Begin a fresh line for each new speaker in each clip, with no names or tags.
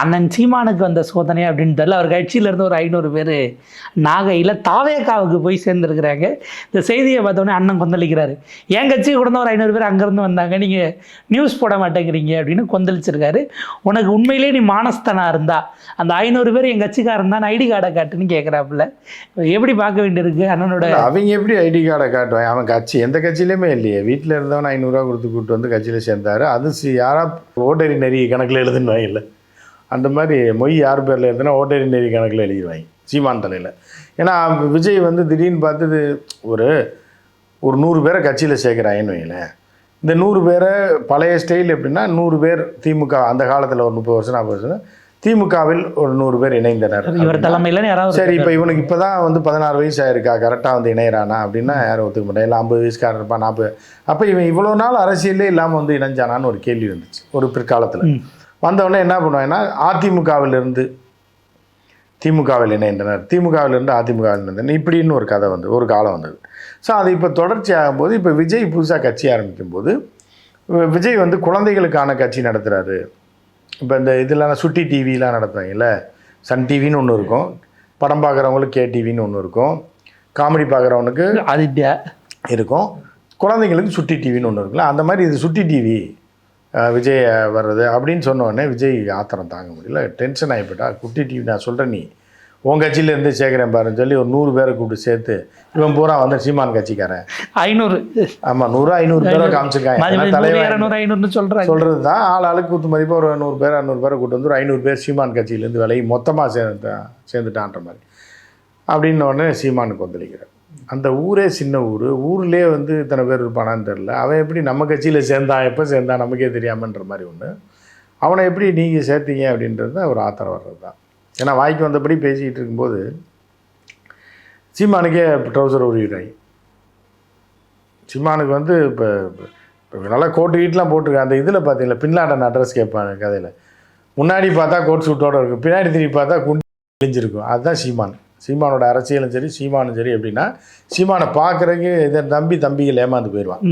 அண்ணன் சீமானுக்கு வந்த சோதனை அப்படின்னு தெரியல அவர் கட்சியிலேருந்து ஒரு ஐநூறு பேர் நாகையில் தாவேக்காவுக்கு போய் சேர்ந்துருக்கிறாங்க. இந்த செய்தியை பார்த்தோன்னே அண்ணன் கொந்தளிக்கிறாரு. என் கட்சி கூட தான் ஒரு ஐநூறு பேர் அங்கேருந்து வந்தாங்க. நீங்கள் நியூஸ் போட மாட்டேங்கிறீங்க அப்படின்னு கொந்தளிச்சிருக்காரு. உனக்கு உண்மையிலேயே நீ மானஸ்தனா இருந்தா. அந்த ஐநூறு பேர் என் கட்சிக்காக தான் ஐடி கார்டை காட்டுன்னு கேட்குறாப்புல எப்படி பார்க்க வேண்டியிருக்கு அண்ணனோட
அவங்க எப்படி ஐடி கார்டை காட்டுவான் அவன் கட்சி எந்த கட்சியிலையுமே இல்லையே. வீட்டில் இருந்தவன் ஐநூறுரூவா கொடுத்து கூப்பிட்டு வந்து கட்சியில் சேர்ந்தாரு. அது யாராக யாரா ஓட்டரி நெறி கணக்கில் எழுதுன்னு இல்லை. அந்த மாதிரி மொய் யார் பேரில் எழுதுனா ஓட்டரி நெறி கணக்கில் எழுதிடுவாங்க சீமான் தலையில். ஏன்னா விஜய் வந்து திடீர்னு பார்த்து இது ஒரு ஒரு நூறு பேரை கட்சியில் சேர்க்குறாங்கன்னு வைங்களேன். இந்த நூறு பேரை பழைய ஸ்டைல் எப்படின்னா நூறு பேர் திமுக அந்த காலத்தில் ஒரு முப்பது வருஷம் நாற்பது வருஷம் திமுகவில் ஒரு நூறு பேர் இணைந்தனர்
இவர் தலைமையில் யாராவது
சரி இப்போ இவனுக்கு இப்போ தான் வந்து பதினாறு வயசு ஆயிருக்கா கரெக்டாக வந்து இணையறானா அப்படின்னா யாரும் ஒத்துக்க மாட்டேன் இல்லை ஐம்பது வயசுக்காரன் இருப்பான் நாற்பது அப்போ இவன் இவ்வளோ நாள் அரசியலே இல்லாமல் வந்து இணைஞ்சானான்னு ஒரு கேள்வி வந்துச்சு ஒரு பிற்காலத்தில். வந்தவொடனே என்ன பண்ணுவாங்கன்னா அதிமுகவிலிருந்து திமுகவில் இணைந்தனர் திமுகவிலிருந்து அதிமுகவில் இணைந்தனர் இப்படின்னு ஒரு கதை வந்து ஒரு காலம் வந்தது. ஸோ அது இப்போ தொடர்ச்சி ஆகும்போது இப்போ விஜய் புதுசாக கட்சி ஆரம்பிக்கும் போது வி- விஜய் வந்து குழந்தைகளுக்கான கட்சி நடத்துகிறாரு இப்போ இந்த இதெல்லாம் சுட்டி டிவிலாம் நடத்துவாங்கல்ல சன் டிவின்னு ஒன்று இருக்கும். படம் பார்க்குறவங்களுக்கு கே டிவின்னு ஒன்று இருக்கும். காமெடி பார்க்குறவனுக்கு
ஆதித்யா
இருக்கும். குழந்தைங்களுக்கு சுட்டி டிவின்னு ஒன்று இருக்குல்ல அந்த மாதிரி இது சுட்டி டிவி. விஜய் வர்றது அப்படின்னு சொன்ன உடனே விஜய் ஆத்திரம் தாங்க முடியல. டென்ஷன் ஆகிப்போட்டா குட்டி டிவி நான் சொல்கிறேன் நீ. உன் கட்சியிலேருந்து சேர்க்குறேன் பாருன்னு சொல்லி ஒரு நூறு பேரை கூப்பிட்டு சேர்த்து இவன் பூரா வந்து சீமான் கட்சிக்காரன்.
ஐநூறு.
ஆமாம் நூறு ஐநூறு பேரை காமிச்சிருக்காங்க.
இரநூறு ஐநூறுன்னு சொல்றாங்க.
சொல்கிறது தான் ஆள் ஆளுக்கு குத்து மதிப்பாக ஒரு நூறு பேர் இரநூறு பேரை கூட்டு வந்து ஒரு ஐநூறு பேர் சீமான் கட்சியிலேருந்து விலகி மொத்தமாக சேர்ந்து சேர்ந்துட்டான்ற மாதிரி. அப்படின்ன உடனே சீமானுக்கு வந்தளிக்கிறார் அந்த ஊரே சின்ன ஊர். ஊர்லேயே வந்து இத்தனை பேர் இருப்பானான்னு தெரில அவன் எப்படி நம்ம கட்சியில் சேர்ந்தான் எப்போ சேர்ந்தான் நமக்கே தெரியாமன்ற மாதிரி ஒன்று அவனை எப்படி நீங்கள் சேர்த்தீங்க அப்படின்றது தான் ஒரு ஆத்திரம் வர்றது தான் ஏன்னா வாய்க்கு வந்தபடி பேசிக்கிட்டு இருக்கும்போது சீமானுக்கே ட்ரௌசர் உருவிடுறாங்க சீமானுக்கு வந்து இப்போ இப்போ நல்லா கோட்டு கீட்லாம் போட்டிருக்காங்க. அந்த இதில் பார்த்தீங்களா பின்லாடன் அட்ரஸ் கேட்பாங்க கதையில். முன்னாடி பார்த்தா கோட் சூட்டோட இருக்கும். பின்னாடி திரும்பி பார்த்தா குண்டி கிழிஞ்சிருக்கும் அதுதான் சீமான். சீமானோட அரசியலும் சரி சீமானும் சரி எப்படின்னா சீமானை பார்க்குறதுக்கு இதை நம்பி தம்பிகள் ஏமாந்து போயிடுவான்.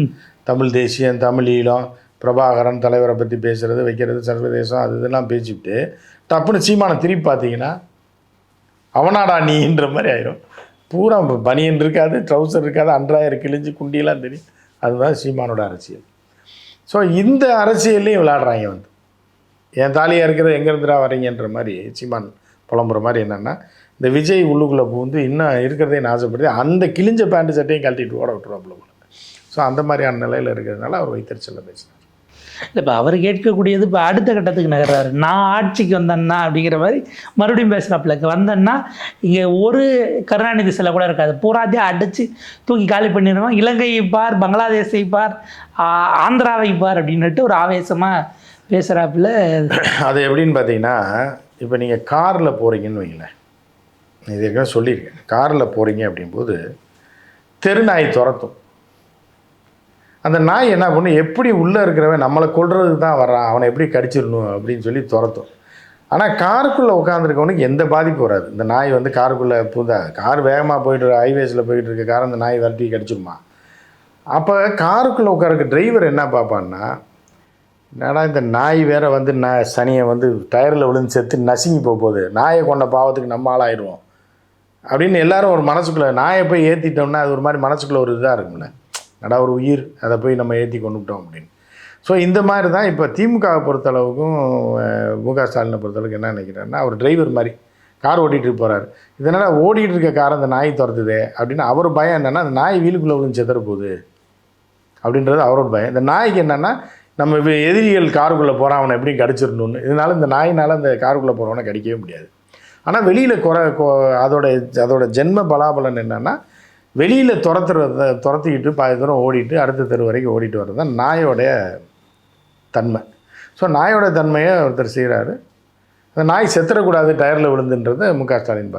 தமிழ் தேசியம் தமிழ் ஈழம் பிரபாகரன் தலைவரை பற்றி பேசுகிறது வைக்கிறது சர்வதேசம் அது இதெல்லாம் பேசிவிட்டு டப்புன்னு சீமானை திருப்பி பார்த்தீங்கன்னா அவனாடா நீன்ற மாதிரி ஆயிரும். பூரா பனியன் இருக்காது ட்ரௌசர் இருக்காது அன்றாயிரம் கிழிஞ்சு குண்டியெல்லாம் தெரியும். அதுதான் சீமானோட அரசியல். ஸோ இந்த அரசியல்லையும் விளையாடுறாங்க வந்து. என் தாலியாக இருக்கிற எங்கேருந்துடா வரீங்கன்ற மாதிரி சீமான் புலம்புற மாதிரி என்னென்னா இந்த விஜய் உள்ளுக்குள்ளே பூந்து இன்னும் இருக்கிறதே நாசப்படுத்தி அந்த கிழிஞ்ச பேண்ட் சட்டையும் கழட்டிட்டு ஓட விட்டுருவாப்புல போல ஸோ அந்த மாதிரியான நிலையில் இருக்கிறதுனால அவர் வைத்தறிச்சலில் பேசினார்.
இப்போ அவர் கேட்கக்கூடியது இப்போ அடுத்த கட்டத்துக்கு நகர்றாரு. நான் ஆட்சிக்கு வந்தேன்னா அப்படிங்கிற மாதிரி மறுபடியும் பேசுகிறாப்புல வந்தேன்னா இங்கே ஒரு கருணாநிதி சிலை கூட இருக்காது. பூராத்தையும் அடித்து தூக்கி காலி பண்ணிடுவோம் இலங்கையை பார் பங்களாதேஷை பார் ஆந்திராவை பார் அப்படின்னுட்டு ஒரு ஆவேசமாக பேசுகிறாப்புல
அது எப்படின்னு பார்த்தீங்கன்னா இப்போ நீங்கள் காரில் போகிறீங்கன்னு வைங்களேன். இது ஏற்கனவே சொல்லியிருக்கேன். காரில் போகிறீங்க அப்படிங்கும்போது தெரு நாய் துரத்தும். அந்த நாய் என்ன பண்ணும் எப்படி உள்ளே இருக்கிறவன் நம்மளை கொள்றதுக்கு தான் வர்றான் அவனை எப்படி கடிச்சிடணும் அப்படின்னு சொல்லி துரத்தும். ஆனால் காருக்குள்ளே உட்காந்துருக்கவனுக்கு எந்த பாதிப்பும் வராது. இந்த நாய் வந்து காருக்குள்ளே புதா கார் வேகமாக போயிட்டு ஹைவேஸில் போயிட்டு இருக்க கார் அந்த நாய் வரட்டி கடிச்சிருமா அப்போ காருக்குள்ளே உட்காருக்க டிரைவர் என்ன பார்ப்பான்னா என்னடா இந்த நாய் வேற வந்து நான் சனியை வந்து டயரில் விழுந்து செத்து நசுங்கி போக போகுது. நாயை கொண்ட பாவத்துக்கு நம்ம ஆளாயிடுவோம் அப்படின்னு எல்லாரும் ஒரு மனசுக்குள்ளே நாயை போய் ஏற்றிட்டோம்னா அது ஒரு மாதிரி மனசுக்குள்ளே ஒரு இதாக இருக்கும்ல. நடா ஒரு உயிர் அதை போய் நம்ம ஏற்றி கொண்டுட்டோம் அப்படின்னு. ஸோ இந்த மாதிரி தான் இப்போ திமுகவை பொறுத்தளவுக்கும் மு க ஸ்டாலினை பொறுத்தளவுக்கு என்ன நினைக்கிறேன்னா அவர் டிரைவர் மாதிரி கார் ஓட்டிகிட்டு போகிறார் இதனால் ஓடிட்டு இருக்க காரை அந்த நாய் துரத்துது அப்படின்னு அவர் பயம் என்னென்னா அந்த நாய் வீலுக்குள்ளே விழுந்து செத்துற போகுது அப்படின்றது அவரோட பயம். இந்த நாய்க்கு என்னென்னா நம்ம எதிரிகள் காருக்குள்ளே போகிறான் அவனை எப்படி கடிச்சிடணும்னு. இதனால இந்த நாயினால் அந்த காருக்குள்ளே போகிறவனை கடிக்கவே முடியாது. ஆனால் வெளியில் குறை கொ- அதோட அதோட ஜென்ம பலாபலன் என்னென்னா வெளியில் துரத்துறத துரத்திக்கிட்டு பாதி தூரம் ஓடிட்டு அடுத்த தெரு வரைக்கும் ஓடிட்டு வர்றது தான் நாயோடைய தன்மை. ஸோ நாயோட தன்மையை ஒருத்தர் செய்கிறாரு அந்த நாய் செத்துறக்கூடாது டயரில் விழுந்துன்றதை மு க ஸ்டாலின்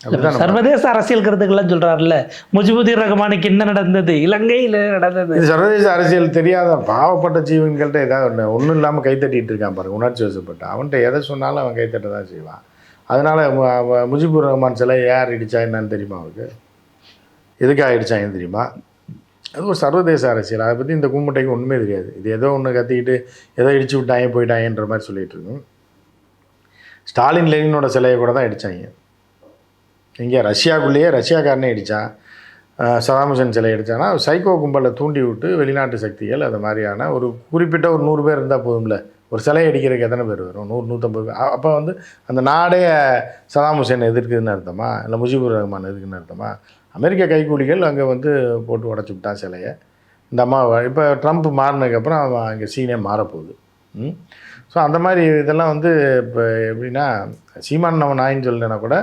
நம்ம-
சர்வதேச அரசியல் கருத்துக்கள்லாம் சொல்கிறாருல்ல முஜிபுதீர் ரஹ்மானுக்கு என்ன நடந்தது? இலங்கையில் நடந்தது.
சர்வதேச அரசியல் தெரியாத பாவப்பட்ட ஜீவன்கள்ட்ட ஏதாவது ஒன்று ஒன்றும் இல்லாமல் கைத்தட்டிட்டு இருக்கான் பாருங்க உணர்ச்சி வசப்பட்டு. அவன்கிட்ட எதை சொன்னாலும் அவன் கைத்தட்ட தான் செய்வான். அதனால் முஜிபுர் ரஹ்மான் சிலை யார் இடிச்சா என்னன்னு தெரியுமா அவருக்கு? எதுக்காக ஆகிடுச்சாங்கன்னு தெரியுமா? அது ஒரு சர்வதேச அரசியல். அதை பற்றி இந்த கும்பிட்டைக்கு ஒன்றுமே தெரியாது. இது ஏதோ ஒன்று கத்திக்கிட்டு ஏதோ இடிச்சு விட்டாங்க போயிட்டாங்கன்ற மாதிரி சொல்லிகிட்டு இருக்கும் ஸ்டாலின் லெனினோட சிலையை கூட தான் அடித்தாங்க இங்கே ரஷ்யாக்குள்ளேயே ரஷ்யாக்காரனே அடித்தான் சதாம் ஹுசேன் சிலை அடித்தானா சைக்கோ கும்பலை தூண்டி விட்டு வெளிநாட்டு சக்திகள் அது மாதிரியான ஒரு குறிப்பிட்ட ஒரு நூறு பேர் இருந்தால் போதும்ல. ஒரு சிலை அடிக்கிறதுக்கு எத்தனை பேர் வரும்? நூறு நூற்றம்பது பேர். அப்போ வந்து அந்த நாடே சதாம் ஹுசேன் எதிர்க்குதுன்னு அர்த்தமா? இல்லை முஜிபுர் ரஹ்மான் எதிர்க்குன்னு அர்த்தமா? அமெரிக்க கைக்கூலிகள் அங்கே வந்து போட்டு உடச்சி விட்டான் சிலையை. இந்த அம்மா இப்போ ட்ரம்ப் மாறினதுக்கப்புறம் அவன் அங்கே சீனே மாறப்போகுது. ம்? ஸோ அந்த மாதிரி இதெல்லாம் வந்து இப்போ எப்படின்னா சீமான் நம்ம நாயின்னு சொல்லலைன்னா கூட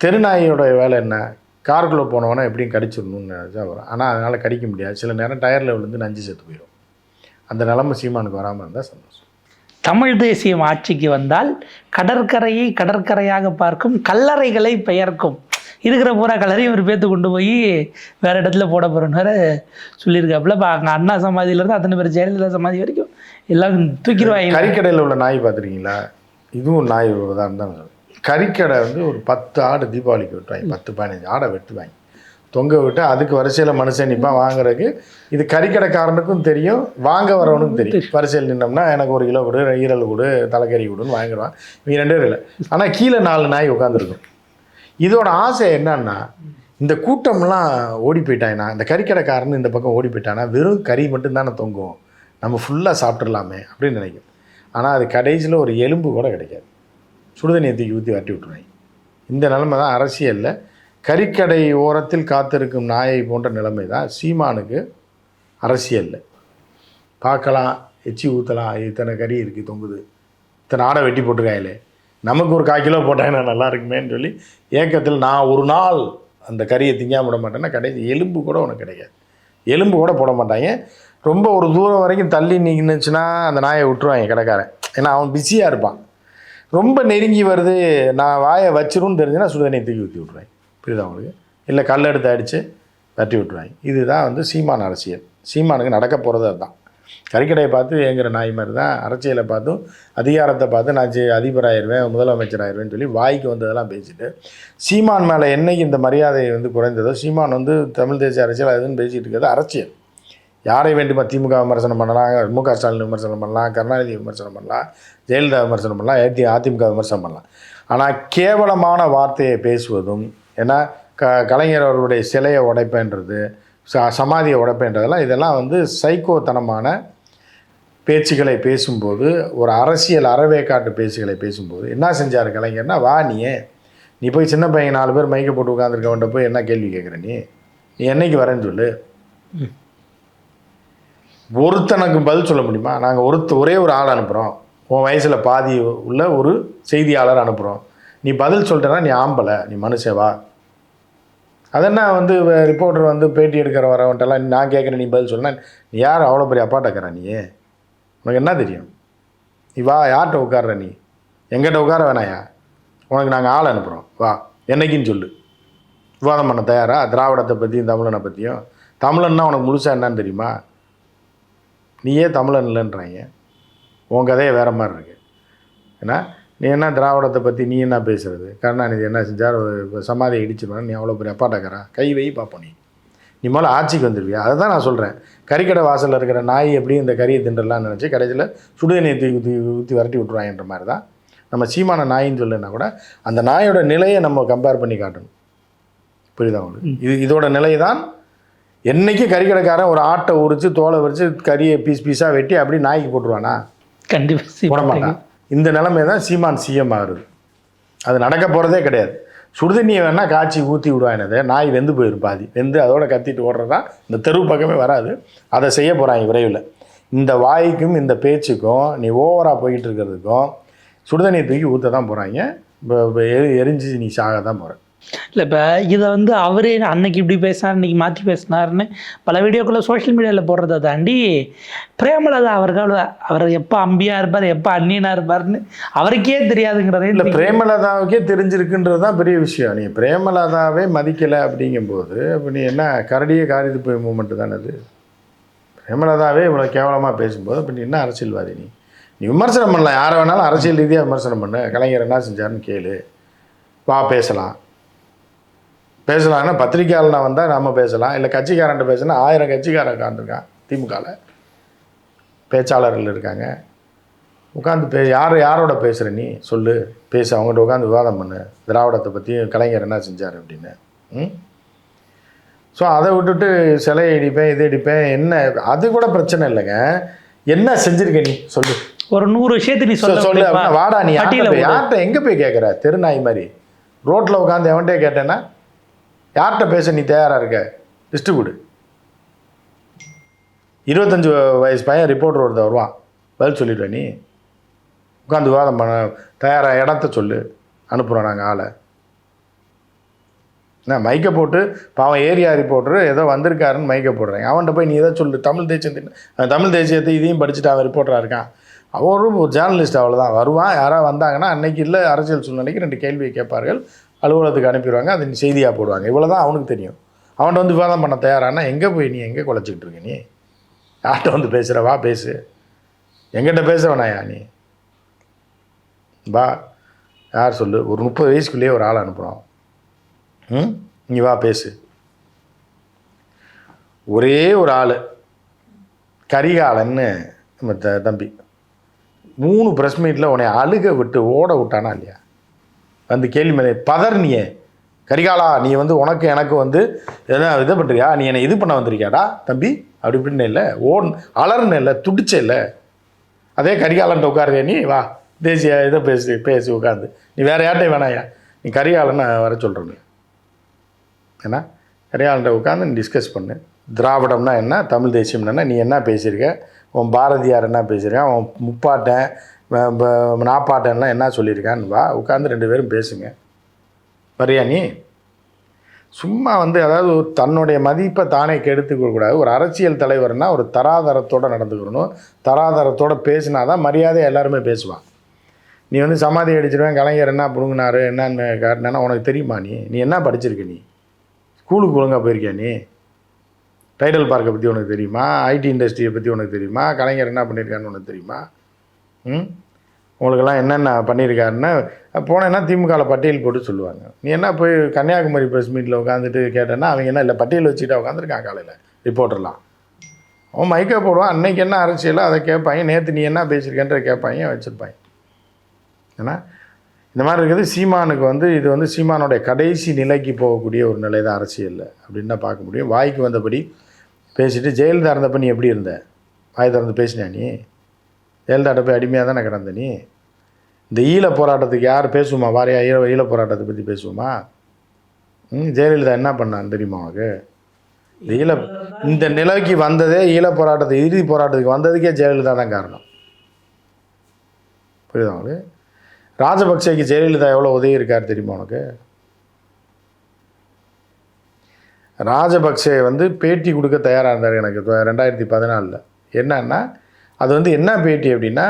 தெருநாயோட வேலை என்ன? காருக்குள்ளே போனவனா எப்படியும் கடிச்சிடணும்னு நினச்சா வரும். ஆனால் அதனால் கடிக்க முடியாது. சில நேரம் டயரில் விழுந்து நஞ்சு செத்து போயிடும் அந்த நிலமை சீமானுக்கு வராமல் இருந்தால் சந்தோஷம்.
தமிழ் தேசியம் ஆட்சிக்கு வந்தால் கடற்கரையை கடற்கரையாக பார்க்கும் கல்லறைகளை பெயர்க்கும். இருக்கிற பூரா கல்லறையும் ஒரு பேத்து கொண்டு போய் வேறு இடத்துல போட போகிறோன்னு சொல்லியிருக்காப்புல. இப்போ அங்கே அண்ணா சமாதியிலேருந்து அத்தனை பேர் ஜெயலலிதா சமாதி வரைக்கும் எல்லாம் தூக்கிடுவாங்க.
கறிக்கடையில் உள்ள நாய் பார்த்துருக்கீங்களா? இதுவும் நாய் ஒரு தான். கறிக்கடை வந்து ஒரு பத்து ஆடு தீபாவளிக்கு வெட்டுவாங்க பத்து பதினஞ்சு ஆடை வெட்டுவாங்க. தொங்க விட்டு அதுக்கு வரிசையில் மனுஷன் நிற்பான் வாங்குறதுக்கு. இது கறிக்கடைக்காரனுக்கும் தெரியும் வாங்க வரவனுக்கும் தெரியும். வரிசையில் நின்னோம்னா எனக்கு ஒரு கிலோ கொடு ஈரல் கொடு தலைக்கறி கொடுன்னு வாங்கிடுவான். இவங்க ரெண்டு பேரும் இல்லை. ஆனால் கீழே நாலு நாய் உட்காந்துருக்கும் இதோட ஆசை என்னன்னா இந்த கூட்டம்லாம் ஓடி போயிட்டாங்கன்னா இந்த கறிக்கடைக்காரன் இந்த பக்கம் ஓடி போயிட்டானா வெறும் கறி மட்டும்தானே தொங்கும். நம்ம ஃபுல்லாக சாப்பிட்றலாமே அப்படின்னு நினைக்கும். ஆனால் அது கடைசியில் ஒரு எலும்பு கூட கிடைக்காது. சுடுதண்ணியை தூக்கி ஊற்றி வரட்டி விட்டுருவாங்க. இந்த நிலைமை தான் அரசியலில். கறிக்கடை ஓரத்தில் காத்திருக்கும் நாயை போன்ற நிலைமை தான் சீமானுக்கு அரசியலில் பார்க்கலாம் எச்சி ஊற்றலாம் இத்தனை கறி இருக்குது தொங்குது. இத்தனை ஆடை வெட்டி போட்டிருக்காங்களே நமக்கு ஒரு கால் கிலோ போட்டாங்கன்னா நல்லா இருக்குமேன்னு சொல்லி ஏக்கத்தில் நான் ஒரு நாள் அந்த கறியை திங்காம விட மாட்டேன்னா கிடையாது எலும்பு கூட உனக்கு கிடைக்காது. எலும்பு கூட போட மாட்டாங்க. ரொம்ப ஒரு தூரம் வரைக்கும் தள்ளி நின்றுச்சுன்னா அந்த நாயை விட்டுருவாங்க கடைக்காரன். ஏன்னா அவன் பிஸியாக இருப்பான். ரொம்ப நெருங்கி வருது நான் வாயை வச்சிரும்னு தெரிஞ்சுன்னா சுடுதண்ணியை தூக்கி ஊற்றி விட்றேன் புரியுதா உங்களுக்கு? இல்லை கல் எடுத்து அடித்து தட்டி விட்டுருவாங்க. இதுதான் வந்து சீமான் அரசியல். சீமானுக்கு நடக்க போகிறது அதுதான். கறிக்கடையை பார்த்து ஏங்குற நாய் மாதிரி தான் அரசியலை பார்த்தும் அதிகாரத்தை பார்த்து நான் ஜெ- அதிபர் ஆயிடுவேன் முதலமைச்சர் ஆயிடுவேன்னு சொல்லி வாய்க்கு வந்ததெல்லாம் பேசிட்டு சீமான் மேலே என்னைக்கு இந்த மரியாதை வந்து குறைந்ததோ சீமான் வந்து தமிழ் தேசிய அரசியல் அதுன்னு பேசிகிட்டு இருக்கிறது அரசியல். யாரை வேண்டுமா திமுக விமர்சனம் பண்ணலாம் மு க ஸ்டாலின் விமர்சனம் பண்ணலாம் கருணாநிதி விமர்சனம் பண்ணலாம் ஜெயலலிதா விமர்சனம் பண்ணலாம் ஏடி அதிமுக விமர்சனம் பண்ணலாம். ஆனால் கேவலமான வார்த்தையை பேசுவதும் ஏன்னா க கலைஞர் அவர்களுடைய சிலையை உடைப்பேன்றது ச சமாதியை உடைப்பேன்றதெல்லாம் இதெல்லாம் வந்து சைக்கோத்தனமான பேச்சுக்களை பேசும்போது ஒரு அரசியல் அறவேக்காட்டு பேச்சுக்களை பேசும்போது என்ன செஞ்சார் கலைஞர்னா வா நீயே நீ போய் சின்ன பையன் நாலு பேர் மைக்க போட்டு உட்காந்துருக்கவன்ட்ட போய் என்ன கேள்வி கேட்குற நீ? நீ என்னைக்கு வரேன்னு சொல்லு. ஒருத்தனுக்கு பதில் சொல்ல முடியுமா? நாங்கள் ஒருத்த ஒரே ஒரு ஆள் அனுப்புகிறோம் உன் வயசில் பாதி உள்ள ஒரு செய்தியாளர் அனுப்புகிறோம் நீ பதில் சொல்லிட்டேன்னா நீ ஆம்பளை நீ மனுஷவா அதென்ன வந்து ரிப்போர்ட்டர் வந்து பேட்டி எடுக்கிற வரவன்ட்டெல்லாம் நான் கேட்குறேன் நீ பதில் சொன்னேன் நீ யார்? அவ்வளோ பெரிய அப்பாட்டக்கிற நீ? உனக்கு என்ன தெரியும்? நீ வா யார்கிட்ட உட்கார்ற நீ? எங்கிட்ட உட்கார வேணாயா? உனக்கு நாங்கள் ஆள் அனுப்புகிறோம் வா என்னைக்குன்னு சொல்லு. விவாதம் பண்ண தயாரா? திராவிடத்தை பற்றியும் தமிழனை பற்றியும் தமிழன்னா உனக்கு முழுசாக என்னன்னு தெரியுமா? நீயே தமிழன் இல்லைன்றாங்க. உன் கதையே வேறு மாதிரி இருக்கு. ஏன்னா நீ என்ன திராவிடத்தை பற்றி நீ என்ன பேசுறது? கருணாநிதி என்ன செஞ்சார்? இப்போ சமாதியை இடிச்சிருவான். நீ அவ்வளோ பெரிய அப்பாட்டக்காரா? கை வை பார்ப்போம் நீ. நீ முதல்ல ஆட்சிக்கு வந்துடுவியா அதை தான் நான் சொல்கிறேன் கறிக்கடை வாசலில் இருக்கிற நாய் எப்படி இந்த கறியை தின்றலாம்னு நினச்சி கடைசியில் சுடுதண்ணியை தூக்கி ஊற்றி ஊற்றி விரட்டி விட்ருவாங்கன்ற மாதிரி தான் நம்ம சீமான நாயின்னு சொல்லுன்னா கூட அந்த நாயோட நிலையை நம்ம கம்பேர் பண்ணி காட்டணும். புரியுதா உங்களுக்கு? இது இதோட நிலை தான் என்னைக்கு கறிக்கடைக்காரன் ஒரு ஆட்டை உரித்து தோலை வரித்து கறியை பீஸ் பீஸாக வெட்டி அப்படி நாய்க்கு போட்டுருவானா?
கண்டிப்பாக
போட மாட்டான். இந்த நிலைமை தான் சீமான் சிஎம் ஆகுது அது நடக்க போகிறதே கிடையாது. சுடுதண்ணியை வேணால் காய்ச்சி ஊற்றி விடுவானது நாய் வெந்து போயிடும் பாதி. வெந்து அதோட கத்திட்டு ஓடுறதா இந்த தெரு பக்கமே வராது. அதை செய்ய போகிறாங்க விரைவில். இந்த வாய்க்கும் இந்த பேச்சுக்கும் நீ ஓவராக போய்கிட்டு இருக்கிறதுக்கும் சுடுதண்ணியை தூக்கி ஊற்ற தான் போகிறாங்க இப்போ எரிஞ்சு நீ சாக தான் போகிற
இல்லை இப்போ இதை வந்து அவரே அன்னைக்கு இப்படி பேசினார் இன்னைக்கு மாற்றி பேசினார்னு பல வீடியோக்குள்ளே சோஷியல் மீடியாவில் போடுறதை தாண்டி பிரேமலதா அவர்கள் அவர் எப்போ அம்பியா இருப்பார் எப்போ அந்நியனாக இருப்பார்னு அவருக்கே தெரியாதுங்கிறதே
இல்லை பிரேமலதாவுக்கே தெரிஞ்சிருக்குன்றது தான் பெரிய விஷயம். நீ பிரேமலதாவே மதிக்கலை அப்படிங்கும்போது அப்போ நீ என்ன கரடியே காரிது போய் மூமெண்ட்டு தானே அது? பிரேமலதாவே இவ்வளோ கேவலமாக பேசும்போது அப்போ நீ என்ன அரசியல்வாதி நீ? நீ விமர்சனம் பண்ணலாம். யாரை வேணாலும் அரசியல் ரீதியாக விமர்சனம் பண்ணு. கலைஞர் என்ன செஞ்சாருன்னு கேளு. வா பேசலாம். பேசலாம்னா பத்திரிக்கையாளனா வந்தால் நாம பேசலாம். இல்லை கட்சிக்காரன்ட்ட பேசினா ஆயிரம் கட்சிக்காரன் உட்காந்துருக்கான் திமுகவில் பேச்சாளர்கள் இருக்காங்க. உட்காந்து பே யார் யாரோட பேசுகிற நீ? சொல்லு. பேசு அவங்ககிட்ட உட்காந்து விவாதம் பண்ணு. திராவிடத்தை பற்றி கலைஞர் என்ன செஞ்சார் அப்படின்னு. ம்? ஸோ அதை விட்டுட்டு சிலையை இடிப்பேன் இதை இடிப்பேன் என்ன? அது கூட பிரச்சனை இல்லைங்க. என்ன செஞ்சிருக்க நீ? சொல்லு.
ஒரு நூறு விஷயத்தை நீ சொல்ல
சொல்லு. வாடா நீ. யார்கிட்ட எங்கே போய் கேட்குற தெருநாய் மாதிரி. ரோட்டில் உட்காந்து எவன்கிட்ட கேட்டேன்னா யார்கிட்ட பேச நீ தயாராக இருக்க? லிஸ்ட்டு கொடு இருபத்தஞ்சு வயசு பையன் ரிப்போர்ட்டர் ஒருத்தர் வருவான். பதில் சொல்லிடுவேன் நீ. உட்காந்து விவாதம் பண்ண தயாராக இடத்த சொல்லு. அனுப்புகிறோம் நாங்கள் ஆளை. என்ன மைக்கை போட்டு பாவன் ஏரியா ரிப்போர்ட்டர் ஏதோ வந்திருக்காருன்னு மைக்கை போடுறேன். அவன்கிட்ட போய் நீ ஏதோ சொல்லு. தமிழ் தேசியத்தின் தமிழ் தேசியத்தை இதையும் படிச்சுட்டு அவன் ரிப்போர்ட்டராக இருக்கான். அவரும் ஒரு ஜேர்னலிஸ்ட் அவ்வளோதான் வருவான். யாராவது வந்தாங்கன்னா அன்னைக்கு இல்லை அரசியல் சூழ்நிலைக்கு ரெண்டு கேள்வியை கேட்பார்கள். அலுவலகத்துக்கு அனுப்பிடுவாங்க அது செய்தியாக போடுவாங்க. இவ்வளோ தான் அவனுக்கு தெரியும். அவன்கிட்ட வந்து விவாதம் பண்ண தயாரானா எங்கே போய் நீ எங்கே குலைச்சிக்கிட்டு இருக்க நீ? யார்கிட்ட வந்து பேசுகிற வா பேசு. எங்கிட்ட பேச வேணாயா நீ? வா. யார் சொல்லு? ஒரு முப்பது வயசுக்குள்ளேயே ஒரு ஆள் அனுப்புகிறோம் ம்? நீ வா பேசு. ஒரே ஒரு ஆள். கரிகாலன்னு நம்ம த தம்பி. மூணு ப்ரெஸ் மீட்டில் உன்னை அழுக விட்டு ஓட விட்டானா இல்லையா? வந்து கேள்வி மேலே பதர்னியே கரிகாலா நீ வந்து உனக்கு எனக்கு வந்து எதனா இது பண்ணுறியா நீ என்னை இது பண்ண வந்திருக்கியாடா? தம்பி அப்படி இப்படின்னு இல்லை. ஓன் அலர்னு இல்லை துடிச்ச இல்லை. அதே கரிகாலன்ட்ட உட்காருறியா நீ? வா தேசிய இதை பேசி பேசி உட்காந்து நீ வேறு யார்ட்டையும் வேணாயா? நீ கரிகாலன்னு வர சொல்கிறேன் ஏன்னா கரிகாலன்ட்ட உட்காந்து நீ டிஸ்கஸ் பண்ணு. திராவிடம்னா என்ன? தமிழ் தேசியம்னா என்ன நீ என்ன பேசியிருக்க? உன் பாரதியார் என்ன பேசியிருக்கான்? உன் முப்பாட்டன் வ- நாப்பாட்டன்லாம் என்ன சொல்லியிருக்கான்னு வா உட்காந்து ரெண்டு பேரும் பேசுங்க. வரியா நீ? சும்மா வந்து அதாவது ஒரு தன்னுடைய மதிப்பை தானே கெடுத்துக்கூடாது ஒரு அரசியல் தலைவர்னால் ஒரு தராதரத்தோடு நடந்துக்கணும். தராதரத்தோடு பேசினா தான் மரியாதை எல்லாருமே பேசுவான் நீ வந்து சமாதி அடிச்சிருவேன் கலைஞர் என்ன பிடுங்கினாரு என்னன்னு காட்டினா உனக்கு தெரியுமா நீ? நீ என்ன படிச்சிருக்க நீ? ஸ்கூலுக்கு ஒழுங்காக போயிருக்கியா நீ? டைடல் பார்க்கை பற்றி உனக்கு தெரியுமா? ஐடி இண்டஸ்ட்ரியை பற்றி உனக்கு தெரியுமா? கலைஞர் என்ன பண்ணியிருக்கான்னு உனக்கு தெரியுமா? ம்? உங்களுக்கெல்லாம் என்னென்ன பண்ணியிருக்காருன்னா போனேன்னா திமுகவில் பட்டியல் போட்டு சொல்லுவாங்க. நீ என்ன போய் கன்னியாகுமரி ப்ரெஸ் மீட்டில் உட்காந்துட்டு கேட்டேன்னா அவங்க என்ன இல்லை பட்டியல் வச்சுக்கிட்டா உட்காந்துருக்கான் காலையில். ரிப்போர்ட்டர்லாம் அவன் மைக்கை போடுவான். அன்னைக்கு என்ன அரசியலோ அதை கேட்பாங்க நேற்று நீ என்ன பேசியிருக்கேன்ற கேட்பாங்க வச்சுருப்பாங்க ஏன்னா இந்த மாதிரி இருக்குது. சீமானுக்கு வந்து இது வந்து சீமானுடைய கடைசி நிலைக்கு போகக்கூடிய ஒரு நிலை தான் அரசியலில் அப்படின்னு தான் பார்க்க முடியும். வாய்க்கு வந்தபடி பேசிட்டு ஜெயலலிதா இருந்தப்ப நீ எப்படி இருந்த? வாய் திறந்து பேசினா நீ? ஜெயலலிதாட்ட போய் அடிமையாக தானே கிடந்த நீ? இந்த ஈழ போராட்டத்துக்கு யார் பேசுவோமா? வாரியா ஈழ ஈழ போராட்டத்தை பற்றி பேசுவோமா? ம் ஜெயலலிதா என்ன பண்ணான்னு தெரியுமா உனக்கு? இந்த ஈழ இந்த நிலைக்கு வந்ததே ஈழ போராட்டத்தை இறுதி போராட்டத்துக்கு வந்ததுக்கே ஜெயலலிதா தான் காரணம். புரியுதா உங்களுக்கு ராஜபக்சேக்கு ஜெயலலிதா எவ்வளோ உதவி இருக்கார் தெரியுமா உனக்கு? ராஜபக்சே வந்து பேட்டி கொடுக்க தயாராக இருந்தார் எனக்கு ரெண்டாயிரத்தி பதினாலில். என்னன்னா அது வந்து என்ன பேட்டி அப்படின்னா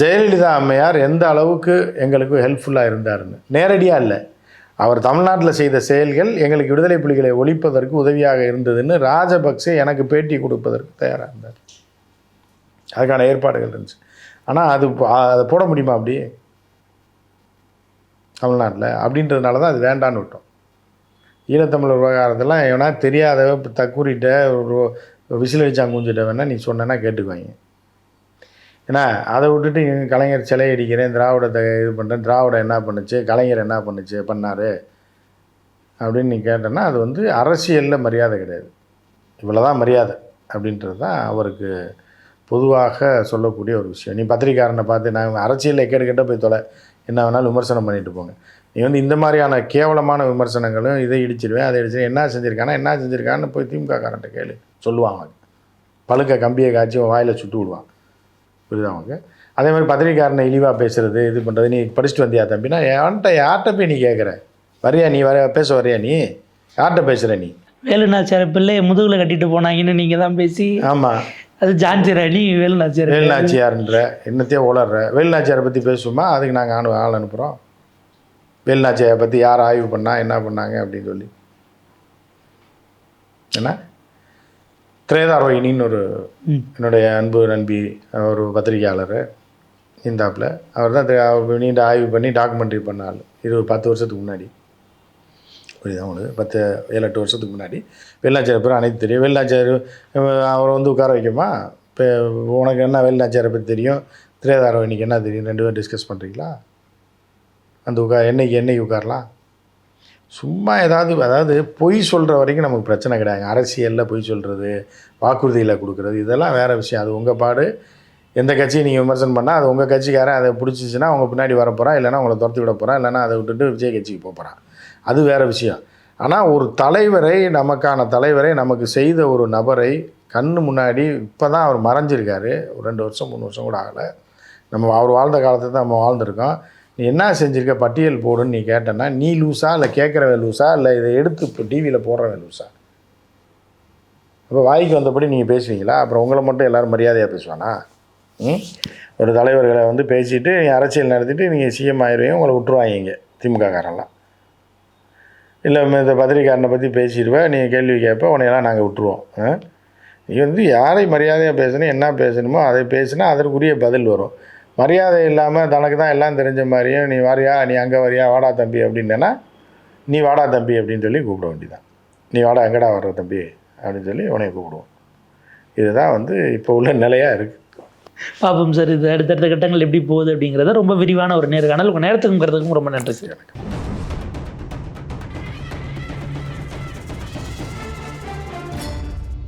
ஜெயலலிதா அம்மையார் எந்த அளவுக்கு எங்களுக்கு ஹெல்ப்ஃபுல்லாக இருந்தாருன்னு. நேரடியாக இல்லை. அவர் தமிழ்நாட்டில் செய்த செயல்கள் எங்களுக்கு விடுதலை புலிகளை ஒழிப்பதற்கு உதவியாக இருந்ததுன்னு ராஜபக்சே எனக்கு பேட்டி கொடுப்பதற்கு தயாராக இருந்தார். அதுக்கான ஏற்பாடுகள் இருந்துச்சு. ஆனால் அது அதை போட முடியுமா அப்படி? தமிழ்நாட்டில் அப்படின்றதுனால தான் அது வேண்டான்னு விட்டோம். ஈழத்தமிழர் விவகாரத்தெல்லாம் எவனா தெரியாத இப்ப ஒரு விசில் வச்சா குஞ்சிட்ட வேணால் நீ சொன்னேன்னா கேட்டுக்குவாங்க. ஏன்னா அதை விட்டுட்டு கலைஞர் சிலை அடிக்கிறேன் திராவிடத்தை இது பண்ணுறேன் திராவிடம் என்ன பண்ணுச்சு கலைஞர் என்ன பண்ணுச்சு பண்ணார் அப்படின்னு நீ கேட்டேன்னா அது வந்து அரசியலில் மரியாதை கிடையாது. இவ்வளோதான் மரியாதை அப்படின்றது தான் அவருக்கு பொதுவாக சொல்லக்கூடிய ஒரு விஷயம். நீ பத்திரிக்காரனை பார்த்து நான் அரசியலில் எக்கேடு போய் தொலை என்ன வேணாலும் விமர்சனம் பண்ணிட்டு போங்க. நீ வந்து இந்த மாதிரியான கேவலமான விமர்சனங்களும் இதை இடிச்சிருவேன் அதை இடிச்சிருவேன் என்ன செஞ்சுருக்கானா என்ன செஞ்சுருக்கான்னு போய் திமுக காரன்ட்ட கேளு. சொல்லுவாங்க. பழுக்க கம்பியை காய்ச்சி வாயில் சுட்டு விடுவான். புரியுதா அவங்க அதே மாதிரி பத்திரிக்காரனை இழிவாக பேசுறது இது பண்ணுறது நீ படிச்சுட்டு வந்தியா தம்பினா என்கிட்ட யார்கிட்ட போய் நீ கேட்குற வரியா நீ? வர பேச வரியா நீ? யார்கிட்ட பேசுகிற நீ?
வேலுநாச்சியார் பிள்ளைய முதுகுல கட்டிட்டு போனாங்கன்னு நீங்கள் தான் பேசி
ஆமாம்
அது ஜான்சி ராணி வேலுநாச்சியார்?
வேலுநாச்சியார்ன்ற என்னத்தையோ உளர்ற. வேலுநாச்சியாரை பற்றி பேசுவோமா? அதுக்கு நாங்கள் ஆணு ஆள் அனுப்புகிறோம் வேலுநாச்சியாரை பற்றி யார் ஆய்வு பண்ணா என்ன பண்ணாங்க அப்படின்னு சொல்லி. என்ன? திரேதாரோகினின்னு ஒரு
ம்.
என்னுடைய அன்பு நண்பி ஒரு பத்திரிகையாளர் இந்தாப்பில் அவர் தான் நீண்ட ஆய்வு பண்ணி டாக்குமெண்ட்ரி பண்ண ஆள். இருபது பத்து வருஷத்துக்கு முன்னாடி. புரியுதா உங்களுக்கு? பத்து ஏழு எட்டு வருஷத்துக்கு முன்னாடி. வெள்ளாச்சாரி பேர் அனைத்து தெரியும். வெள்ளாச்சாரி அவரை வந்து உட்கார வைக்குமா? இப்போ உனக்கு என்ன வெள்ளாச்சாரை பற்றி தெரியும்? திரேதாரம் இன்னைக்கு என்ன தெரியும்? ரெண்டு பேரும் டிஸ்கஸ் பண்ணுறீங்களா அந்த உட்கா என்னைக்கு என்னைக்கு உட்காரலாம்? சும்மா ஏதாவது அதாவது பொய் சொல்கிற வரைக்கும் நமக்கு பிரச்சனை கிடையாது. அரசியலில் பொய் சொல்கிறது வாக்குறுதியில் கொடுக்குறது இதெல்லாம் வேறு விஷயம். அது உங்கள் பாடு. எந்த கட்சியை நீங்கள் விமர்சனம் பண்ணால் அது உங்கள் கட்சிக்காரன் அதை பிடிச்சிச்சின்னா அவங்க பின்னாடி வர போகிறான் இல்லைன்னா உங்களை துரத்தி விட போகிறான் இல்லைன்னா அதை விட்டுட்டு விஜய் கட்சிக்கு போகிறான் அது வேறு விஷயம். ஆனால் ஒரு தலைவரை நமக்கான தலைவரை நமக்கு செய்த ஒரு நபரை கண்ணு முன்னாடி இப்போ தான் அவர் மறைஞ்சிருக்காரு. ஒரு ரெண்டு வருஷம் மூணு வருஷம் கூட ஆகலை. நம்ம அவர் வாழ்ந்த காலத்தை தான் நம்ம வாழ்ந்திருக்கோம். நீ என்ன செஞ்சிருக்க? பட்டியல் போடுன்னு நீ கேட்டேன்னா நீ லூஸா இல்லை கேட்குறவன் லூஸா இல்லை இதை எடுத்து இப்போ டிவியில் போடுறவன் லூஸா அப்போ வாய்க்கு வந்தபடி நீங்கள் பேசுவீங்களா? அப்புறம் உங்களை மட்டும் எல்லோரும் மரியாதையாக பேசுவானா? ம்? ஒரு தலைவர்களை வந்து பேசிட்டு நீங்கள் அரசியல் நடத்திட்டு நீங்கள் சிஎம் ஆயிடுவீங்க உங்களை விட்டுருவாங்க இங்கே திமுககாரெல்லாம் இல்லை இந்த பத்திரிகாரனை பற்றி பேசிடுவேன் நீங்கள் கேள்வி கேட்ப உன்னையெல்லாம் நாங்கள் விட்டுருவோம் ஆ? நீ வந்து யாரை மரியாதையாக பேசணும் என்ன பேசணுமோ அதை பேசினா அதற்குரிய பதில் வரும். மரியாதை இல்லாமல் தனக்கு தான் எல்லாம் தெரிஞ்ச மாதிரியும் நீ வரியா? நீ அங்கே வரியா? வாடா தம்பி அப்படின்னா நீ வாடா தம்பி அப்படின்னு சொல்லி கூப்பிட வேண்டியதான் நீ வாடா எங்கடா வர்ற தம்பி? அப்படின்னு சொல்லி உனைய கூப்பிடுவோம். இதுதான் வந்து இப்போ உள்ள நிலையாக இருக்குது
பார்ப்போம் சார் இது அடுத்தடுத்த கட்டங்கள் எப்படி போகுது அப்படிங்கிறத ரொம்ப விரிவான ஒரு நேர்காணல். உங்கள் நேரத்துக்கும் ரொம்ப நன்றி சார்.
எனக்கு